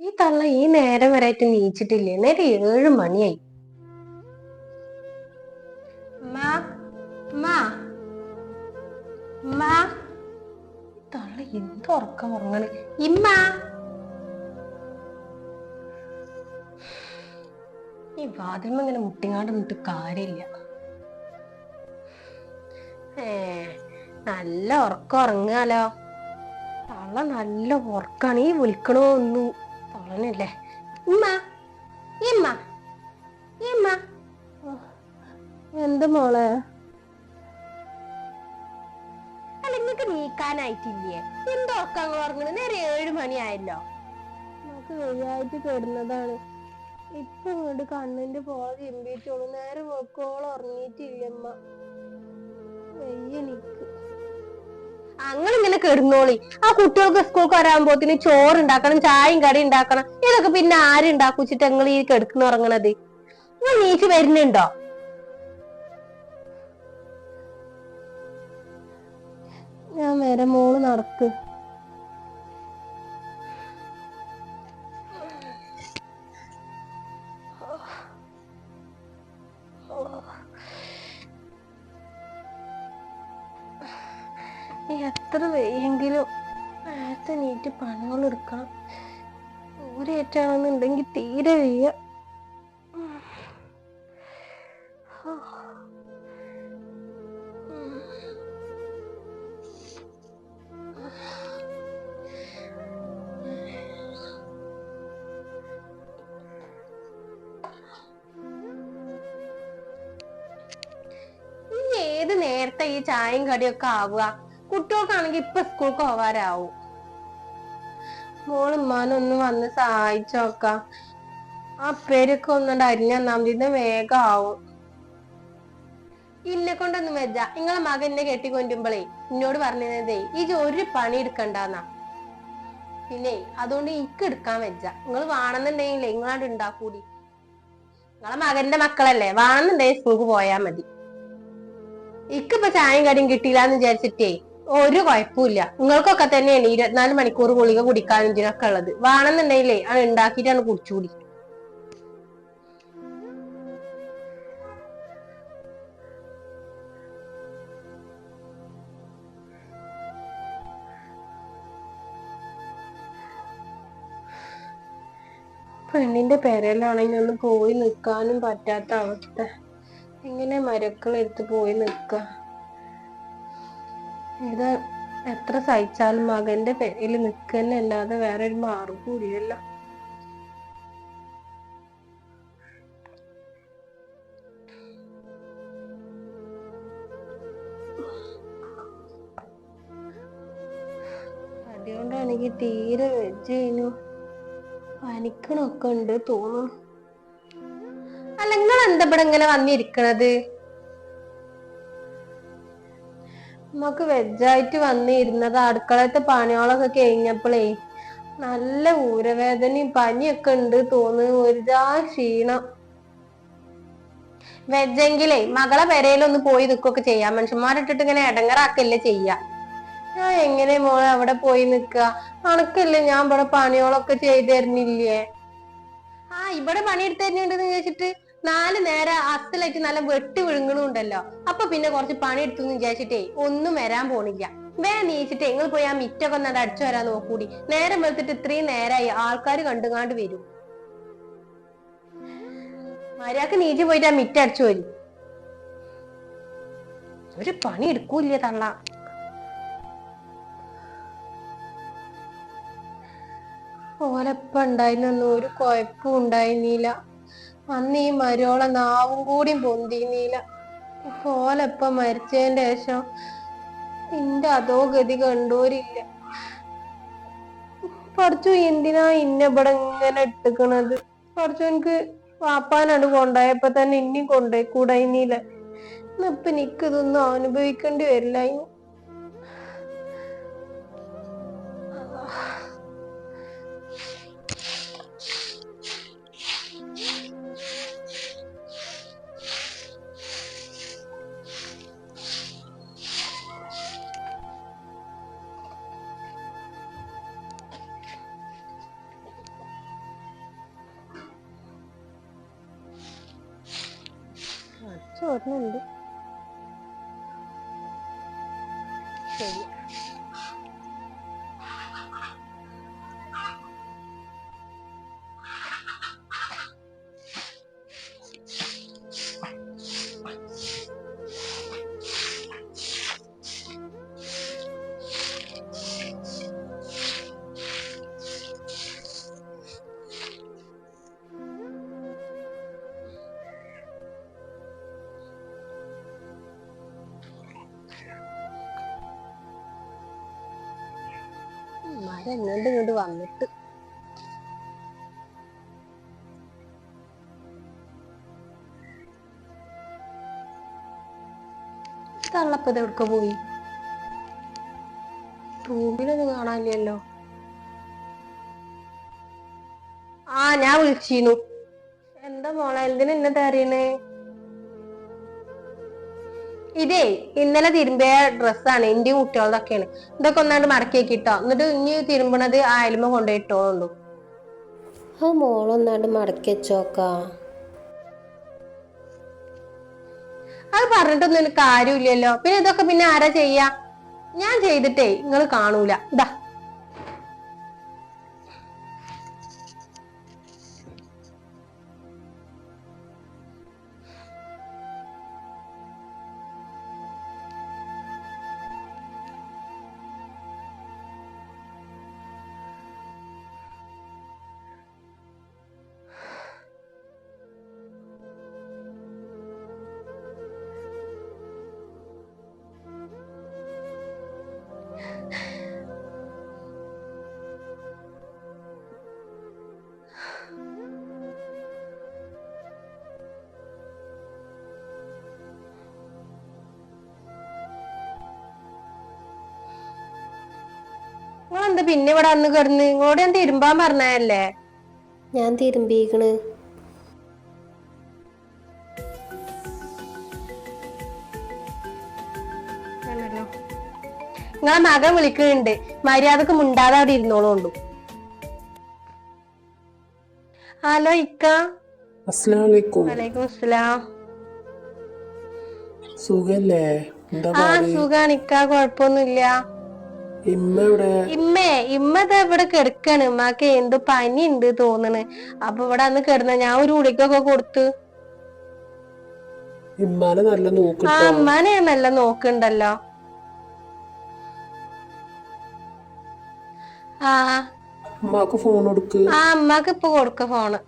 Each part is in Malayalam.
ഈ തള്ള ഈ നേരം വരെയായിട്ട് നീച്ചിട്ടില്ലേ? നേരെ ഏഴ് മണിയായി. തള്ള എന്ത് ഉറക്കം ഉറങ്ങണ്. ഇമ്മ. ഈ വാതിൽമ ഇങ്ങനെ മുട്ടിങ്ങാണ്ട് നിന്നിട്ട് കാര്യമില്ല. ഏ നല്ല ഉറക്കം ഉറങ്ങാലോ. തള്ള നല്ല ഉറക്കാണ്. ഈ വിളിക്കണോ ഒന്നും. തള്ളനല്ലേ ഉമ്മ ഇമ്മ ഇമ്മ. എന്ത് മോളെ? അല്ല നിങ്ങക്ക് നീക്കാനായിട്ടില്ലേ? എന്തോ ഉറക്കം ഉറങ്ങണ. നേരെ ഏഴു മണിയായല്ലോ. നമുക്ക് വെയ്യായിട്ട് കിടന്നതാണ്. ഇപ്പൊ ഇങ്ങോട്ട് കണ്ണിന്റെ പോള ചിമ്പിയിട്ടുള്ളൂ നേരെ വെക്കോളം ഉറങ്ങിയിട്ടില്ലമ്മ വെയ്യ നിക്ക്. ഇങ്ങനെ കിടന്നോളി. ആ കുട്ടികൾക്ക് സ്കൂൾക്ക് വരാകുമ്പോത്തിന് ചോറ് ഉണ്ടാക്കണം ചായയും കടി ഉണ്ടാക്കണം. ഇതൊക്കെ പിന്നെ ആരുണ്ടാക്കുച്ചിട്ട് നിങ്ങൾ ഈ കിടക്കുന്ന ഉറങ്ങണത്? നിങ്ങൾ നീച്ച് വരുന്നുണ്ടോ? ഞാൻ വരെ മോൾ നടക്ക്. ഏത് നേരത്തെ ഈ ചായയും കടിയൊക്കെ ആവുക? കുട്ടികൾക്കാണെങ്കിൽ ഇപ്പൊ സ്കൂൾക്ക് പോവാരാവും മോൾ ഉമ്മാനൊന്ന് വന്ന് സഹായിച്ചോക്കാം. ആ പേരൊക്കെ ഒന്നുകൊണ്ട് അരിഞ്ഞന്നാമതിന്ന് വേഗം ആവും. ഇന്നെ കൊണ്ടൊന്നും വെച്ച നിങ്ങളെ മകൻ എന്നെ കെട്ടിക്കൊണ്ടുമ്പോളേ എന്നോട് പറഞ്ഞതേ ഈ ഒരു പണി എടുക്കണ്ടെന്നാ. പിന്നെ അതുകൊണ്ട് എനിക്ക് എടുക്കാൻ വെച്ച നിങ്ങൾ വേണമെന്നുണ്ടെങ്കിലേ നിങ്ങളാണ്ട് ഉണ്ടാക്കൂടി നിങ്ങളെ മകന്റെ മക്കളല്ലേ വേണമെന്നുണ്ടെങ്കിൽ സ്കൂൾക്ക് പോയാ മതി. ഇക്കിപ്പോ ചായയും കടിയും കിട്ടിയില്ല എന്ന് വിചാരിച്ചിട്ടേ ഒരു കുഴപ്പമില്ല നിങ്ങൾക്കൊക്കെ തന്നെയാണ് ഇരുപത്തിനാല് മണിക്കൂർ ഗുളിക കുടിക്കാൻ ഇതിനൊക്കെ ഉള്ളത്. വേണമെന്നുണ്ടെങ്കിലേ അത് ഉണ്ടാക്കിയിട്ടാണ് കുടിച്ചുകൂടി പെണ്ണിന്റെ പേരയിലാണെങ്കിൽ ഒന്ന് പോയി നിൽക്കാനും പറ്റാത്ത അവസ്ഥ. എങ്ങനെ മരക്കളെടുത്ത് പോയി നിൽക്ക ഇത് എത്ര സഹിച്ചാലും മകന്റെ പേരിൽ നിൽക്കുന്നല്ലാതെ വേറെ ഒരു മാർഗവും ഇല്ലല്ലോ അതുകൊണ്ടാണെങ്കിൽ തീരെ വെജ് പനിക്കണൊക്കെ ഉണ്ട് തോന്നുന്നു. അല്ല നിങ്ങൾ എന്താ ഇവിടെ ഇങ്ങനെ വന്നിരിക്കണത്? നമുക്ക് വെജായിട്ട് വന്നിരുന്നത് അടുക്കളത്തെ പണിയോളൊക്കെ കഴിഞ്ഞപ്പോഴേ നല്ല ഊരവേദനയും പനിയൊക്കെ ഉണ്ട് തോന്നുന്നു. ഒരുതാ ക്ഷീണം. വെജെങ്കിലേ മകളെ പെരയിലൊന്ന് പോയി നിൽക്കുകയൊക്കെ ചെയ്യാം. മനുഷ്യന്മാരിട്ടിട്ട് ഇങ്ങനെ ഇടങ്ങറാക്കല്ലേ ചെയ്യാ. ഞാൻ എങ്ങനെ മോളെ അവിടെ പോയി നിക്ക? അണക്കല്ലേ ഞാൻ ഇവിടെ പണികളൊക്കെ ചെയ്തു തരുന്നില്ലേ ആ ഇവിടെ പണിയെടുത്ത് തരുന്നുണ്ടെന്ന് ചോദിച്ചിട്ട് നാല് നേരം അസലായിട്ട് നല്ല വെട്ടി വിഴുങ്ങണുണ്ടല്ലോ. അപ്പൊ പിന്നെ കുറച്ച് പണിയെടുത്തു എടുത്തു വിചാരിച്ചിട്ടേ ഒന്നും വരാൻ പോണില്ല. വേ നീച്ചിട്ട് നിങ്ങൾ പോയി ആ മിറ്റൊക്കെ ഒന്ന് അടിച്ചു വരാൻ നോക്കൂടി. നേരം വെളുത്തിട്ട് ഇത്രയും നേരമായി ആൾക്കാർ കണ്ടുകാണ്ട് വരും. മര്യാദയ്ക്ക് നീച്ച് പോയിട്ട് ആ മിറ്റടിച്ചു വരും. ഒരു പണി എടുക്കൂല്ലേ തള്ള? ഓലപ്പ ഉണ്ടായിരുന്നൊന്നും ഒരു കുഴപ്പവും ഉണ്ടായിരുന്നില്ല. അന്ന് ഈ മരോളെ നാവും കൂടി പൊന്തിന്നില്ല ഓലപ്പ മരിച്ചതിന്റെ ശേഷം എന്റെ അതോ ഗതി കണ്ടോരില്ല. പഠിച്ചു എന്തിനാ ഇന്ന ഇവിടെ ഇങ്ങനെ ഇട്ടുക്കണത്? പഠിച്ചു എനിക്ക് വാപ്പാനാണ് കൊണ്ടായപ്പോ തന്നെ ഇനിയും കൊണ്ടുപോയി കൂടായിന്നില്ല ഇന്നിപ്പൊ എനിക്കിതൊന്നും അനുഭവിക്കേണ്ടി വരില്ല. ചോറിനുണ്ട് ശരി. മരം എങ്ങോട്ട് ഇങ്ങോട്ട് വന്നിട്ട്. തള്ളപ്പത് എവിടുക്ക പോയി? റൂമിലൊന്നും കാണാനില്ലല്ലോ. ആ ഞാൻ വിളിച്ചിരുന്നു എന്താ മോളെ എന്തിനാ ഇന്നത്തെ അറിയണേ ഇതേ ഇന്നലെ തിരുമ്പിയ ഡ്രസ്സാണ് എന്റെ കുട്ടികളൊക്കെയാണ് ഇതൊക്കെ ഒന്നാണ്ട് മടക്കി വെക്കിട്ടോ എന്നിട്ട് ഇനി തിരുമ്പണത് ആയാലും കൊണ്ടുപോയിട്ടോളൂ ആ മോളൊന്നാണ്ട് മടക്കി വെച്ചോക്കാ. അത് പറഞ്ഞിട്ടൊന്നും എനിക്ക് കാര്യമില്ലല്ലോ പിന്നെ ഇതൊക്കെ പിന്നെ ആരാ ചെയ്യാ? ഞാൻ ചെയ്തിട്ടേ നിങ്ങൾ കാണൂല. ഇതാ നിങ്ങളെന്താ പിന്നെ ഇവിടെ വന്ന് കിടന്ന്? ഇങ്ങോട്ട് ഞാൻ തിരുമ്പാൻ പറഞ്ഞല്ലേ ഞാൻ തിരുമ്പിക്കണ്. നിങ്ങളെ മകൻ വിളിക്കുന്നുണ്ട്. മര്യാദയ്ക്ക് മുണ്ടാതെ അവിടെ ഇരുന്നോളൂ ഹലോ ഇക്ക. സുഖല്ലേ? എന്താ ആ സുഖാണ്. ഇക്ക കൊഴപ്പൊന്നുമില്ല ഇമ്മ ഇമ്മേ ഇമ്മത് ഇവിടെ കിടക്കാണ്. ഉമ്മാക്ക് എന്തോ പനി ഉണ്ട് തോന്നണ്. അപ്പൊ ഇവിടെ അന്ന് കിടന്ന ഞാൻ ഒരു ഉളിക്കൊക്കെ കൊടുത്തു. ഇമ്മാനെ നല്ല ആ ഉമ്മാനെ ഞാൻ നല്ല നോക്കുണ്ടല്ലോ. ആ. ഉമ്മാക്ക് ഫോൺ കൊടുക്ക്. ആ അമ്മയ്ക്ക് ഇപ്പൊ കൊടുക്ക ഫോണ്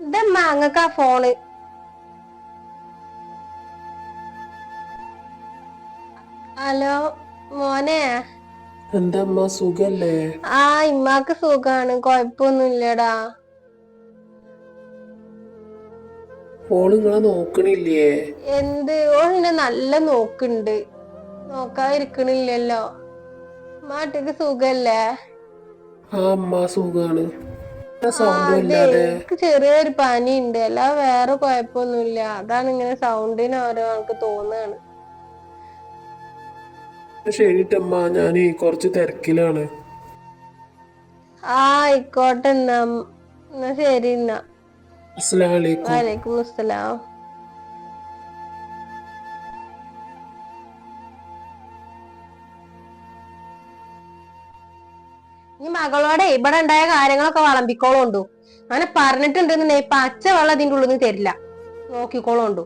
ഇതമ്മ അങ്ങക്ക് ആ ഫോണ് ഹലോ? മോനെ. എന്താ സുഖല്ലേ? ആ ഇമ്മാക്ക് സുഖാണ്. കൊഴപ്പൊന്നുമില്ലടാ. ഓൾ നിങ്ങളെ നോക്കണില്ലേ? എന്ത്? ഓളിനെ നല്ല നോക്കുന്നുണ്ട്. നോക്കാതിരിക്കണില്ലല്ലോ. മാട്ടിക്ക് സുഖല്ലേ? ആ അമ്മ സുഖാണ്. എനിക്ക് ചെറിയൊരു പനി ഉണ്ട് അല്ല വേറെ കുഴപ്പമൊന്നുമില്ല. അതാണ് ഇങ്ങനെ സൗണ്ടിന് ഓരോ ആൾക്ക് തോന്നുകയാണ് ശരിട്ടമ്മ ഞാൻ കുറച്ച് തിരക്കിലാണ്. ആയിക്കോട്ടെ എന്നാ എന്നാ ശരി എന്നാ. അസ്സലാമലൈക്കും. വലൈക്കും അസ്സലാം ഈ മകളോടെ ഇവിടെ ഉണ്ടായ കാര്യങ്ങളൊക്കെ വളമ്പിക്കോളുണ്ടു അങ്ങനെ പറഞ്ഞിട്ടുണ്ടെന്നുണ്ടെ പച്ച വെള്ളം അതിന്റെ ഉള്ളിൽ നിന്ന് തരില്ല. നോക്കിക്കോളുണ്ടു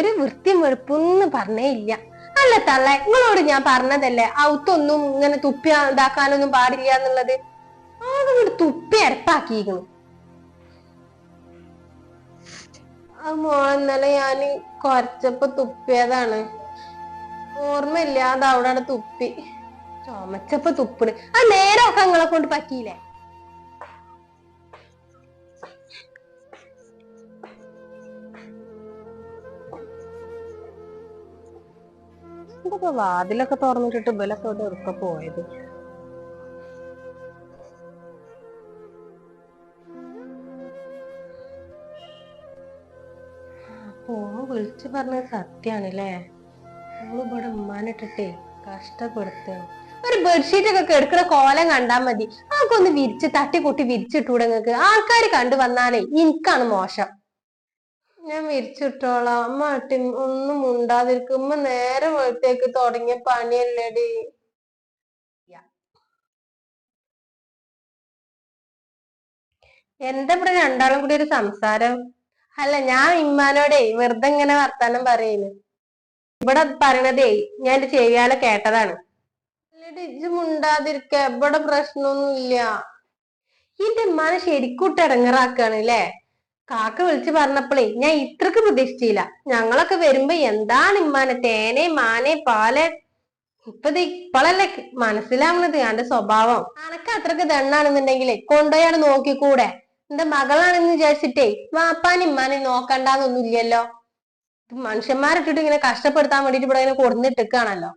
ഒരു വൃത്തി വെളുപ്പൊന്നും പറഞ്ഞേ ഇല്ല. അല്ല തള്ള നിങ്ങളോട് ഞാൻ പറഞ്ഞതല്ലേ? ഔത്തൊന്നും ഇങ്ങനെ തുപ്പി ഇതാക്കാനൊന്നും പാടില്ല എന്നുള്ളത്? ആകെ തുപ്പി അരപ്പാക്കിയിരിക്കണു ആ മോളെ ഇന്നലെ ഞാൻ കുറച്ചപ്പോ തുപ്പിയതാണ്. ഓർമ്മയില്ല അത് അവിടെ തുപ്പി. ചുമച്ചപ്പോ തുപ്പിട് ആ നേരമൊക്കെ നിങ്ങളെ കൊണ്ട് പറ്റിയില്ലേ? ഇതൊക്കെ വാതിലൊക്കെ തുറന്നിട്ടിട്ട് ഇവലൊക്കെ ഇവിടെ എവിടെ പോയത്? വിളിച്ചു പറഞ്ഞത് സത്യാണല്ലേ? ഇവിടെ ഉമ്മാനിട്ടിട്ടേ കഷ്ടപ്പെടുത്തുക ഒരു ബെഡ്ഷീറ്റ് ഒക്കെ കെടുക്കണ കോലം കണ്ടാ മതി. അതൊക്കെ ഒന്ന് തട്ടി കൂട്ടി വിരിച്ചിട്ടൂടെ നിങ്ങൾക്ക്? ആൾക്കാർ കണ്ടു വന്നാലേ എനിക്കാണ് മോശം. ഞാൻ വിരിച്ചിട്ടോളാം അമ്മ അട്ടി ഒന്നും മുണ്ടാതിരിക്കും. ഉമ്മ നേരെ വെളുത്തേക്ക് തുടങ്ങിയ പണിയല്ലേടി. എന്താ ഇവിടെ രണ്ടാളും കൂടി ഒരു സംസാരം? അല്ല ഞാൻ ഇമ്മാനോടെ വെറുതെ ഇങ്ങനെ വർത്താനം പറയുന്നു ഇവിടെ പറയണതേ ഞാൻ എന്റെ ചെവിയാലെ കേട്ടതാണ്. ഇജ്ജ് മുണ്ടാതിരിക്ക. ഇവിടെ പ്രശ്നമൊന്നും ഇല്ല എന്റെ ഉമ്മാനെ ശരിക്കൂട്ട് ഇറങ്ങറാക്കാണ് ല്ലേ കാക്ക വിളിച്ചു പറഞ്ഞപ്പോളേ ഞാൻ ഇത്രക്ക് പ്രതീക്ഷിച്ചില്ല. ഞങ്ങളൊക്കെ വരുമ്പോ എന്താണ് ഇമ്മാനെ തേനെ മാനെ പാൽ? ഇപ്പത് ഇപ്പോഴല്ലേ മനസ്സിലാവണത് അന്റെ സ്വഭാവം. അനക്ക് അത്രയ്ക്ക് ദണ്ണാണെന്നുണ്ടെങ്കിലേ കൊണ്ടുപോയാണ് നോക്കിക്കൂടെ? എന്റെ മകളാണെന്ന് വിചാരിച്ചിട്ടേ വാപ്പാനും ഇമ്മാനെ നോക്കണ്ടാന്നൊന്നും ഇല്ലല്ലോ. ഇത് മനുഷ്യന്മാരിട്ടിട്ട് ഇങ്ങനെ കഷ്ടപ്പെടുത്താൻ വേണ്ടിട്ട് ഇവിടെ ഇങ്ങനെ കൊടുന്നിട്ടിക്കാണല്ലോ.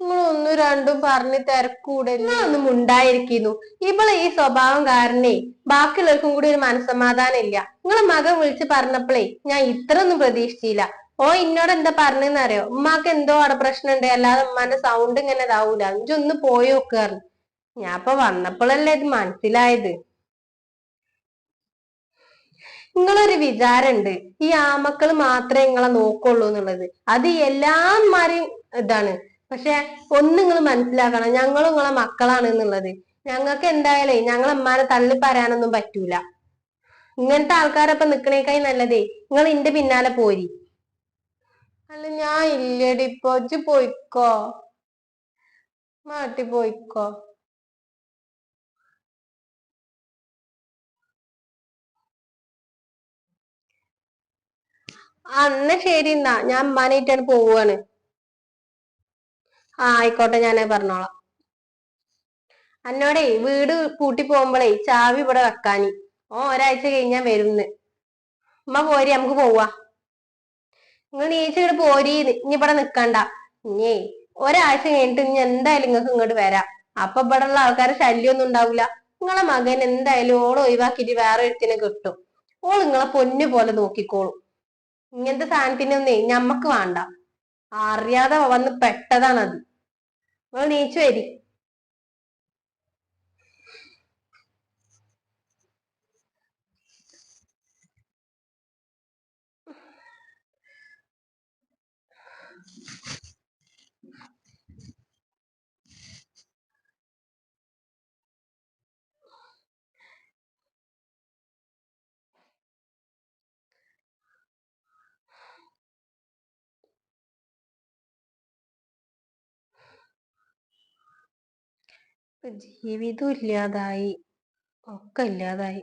നിങ്ങൾ ഒന്നും രണ്ടും പറഞ്ഞ് തിരക്കൂടെ ഒന്നും ഉണ്ടായിരിക്കുന്നു ഇവളെ ഈ സ്വഭാവം കാരണേ ബാക്കിയുള്ളവർക്കും കൂടി ഒരു മനസ്സമാധാനം ഇല്ല നിങ്ങളെ മകൻ വിളിച്ച് പറഞ്ഞപ്പോഴേ ഞാൻ ഇത്ര ഒന്നും പ്രതീക്ഷിച്ചില്ല. ഓ ഇന്നോട് എന്താ പറഞ്ഞെന്നറിയോ ഉമ്മാക്ക് എന്തോ അവിടെ പ്രശ്നം ഉണ്ട് അല്ലാതെ ഉമ്മാന്റെ സൗണ്ട് ഇങ്ങനെ ഇതാവൂല. അഞ്ചൊന്ന് പോയി നോക്കാറ് ഞാൻ ഇപ്പൊ വന്നപ്പോഴല്ലേ ഇത് മനസ്സിലായത്. നിങ്ങളൊരു വിചാരമുണ്ട്. ഈ ആമക്കൾ മാത്രമേ നിങ്ങളെ നോക്കുള്ളൂ എന്നുള്ളത്. അത് എല്ലാമാരെയും ഇതാണ്. പക്ഷെ ഒന്ന് നിങ്ങൾ മനസ്സിലാക്കണം. ഞങ്ങൾ നിങ്ങളെ മക്കളാണ് എന്നുള്ളത്. ഞങ്ങൾക്ക് എന്തായാലേ ഞങ്ങളെ അമ്മാനെ തള്ളി പറയാനൊന്നും പറ്റൂല. ഇങ്ങനത്തെ ആൾക്കാരൊപ്പം നിക്കണേക്കായി നല്ലതേ. നിങ്ങൾ ഇന്റെ പിന്നാലെ പോരി. അല്ല ഞാൻ ഇല്ലടി. ഇപ്പൊ പോയിക്കോ? മാട്ടി പോയിക്കോ? അന്ന ശരി എന്നാ. ഞാൻ അമ്മാനായിട്ടാണ് പോവാണ്. ആ ആയിക്കോട്ടെ ഞാൻ പറഞ്ഞോളാം. അന്നോടെ വീട് പൂട്ടി പോകുമ്പോഴേ ചാവി ഇവിടെ വെക്കാനി. ഓ ഒരാഴ്ച കഴിഞ്ഞാ വരുന്ന്. ഉമ്മ പോരി നമുക്ക് പോവാ. നിങ്ങൾ നീച്ചിങ്ങോട്ട് പോരി ഇനി ഇവിടെ നിക്കണ്ട. ഇനിയേ ഒരാഴ്ച കഴിഞ്ഞിട്ട് ഇനി എന്തായാലും നിങ്ങൾക്ക് ഇങ്ങോട്ട് വരാം. അപ്പൊ ഇവിടെ ഉള്ള ആൾക്കാരെ ശല്യമൊന്നും ഉണ്ടാവില്ല നിങ്ങളെ മകൻ എന്തായാലും ഓൾ ഒഴിവാക്കിയിട്ട് വേറെ ഒരുത്തിനെ കിട്ടും. ഓൾ നിങ്ങളെ പൊന്നു പോലെ നോക്കിക്കോളും. ഇങ്ങനത്തെ സാധനത്തിനൊന്നേ ഞമ്മക്ക് വേണ്ട. അറിയാതെ വന്ന് പെട്ടതാണത്. നിങ്ങൾ നീച്ചു വരി ജീവിതം ഇല്ലാതായി. ഒക്കെ ഇല്ലാതായി.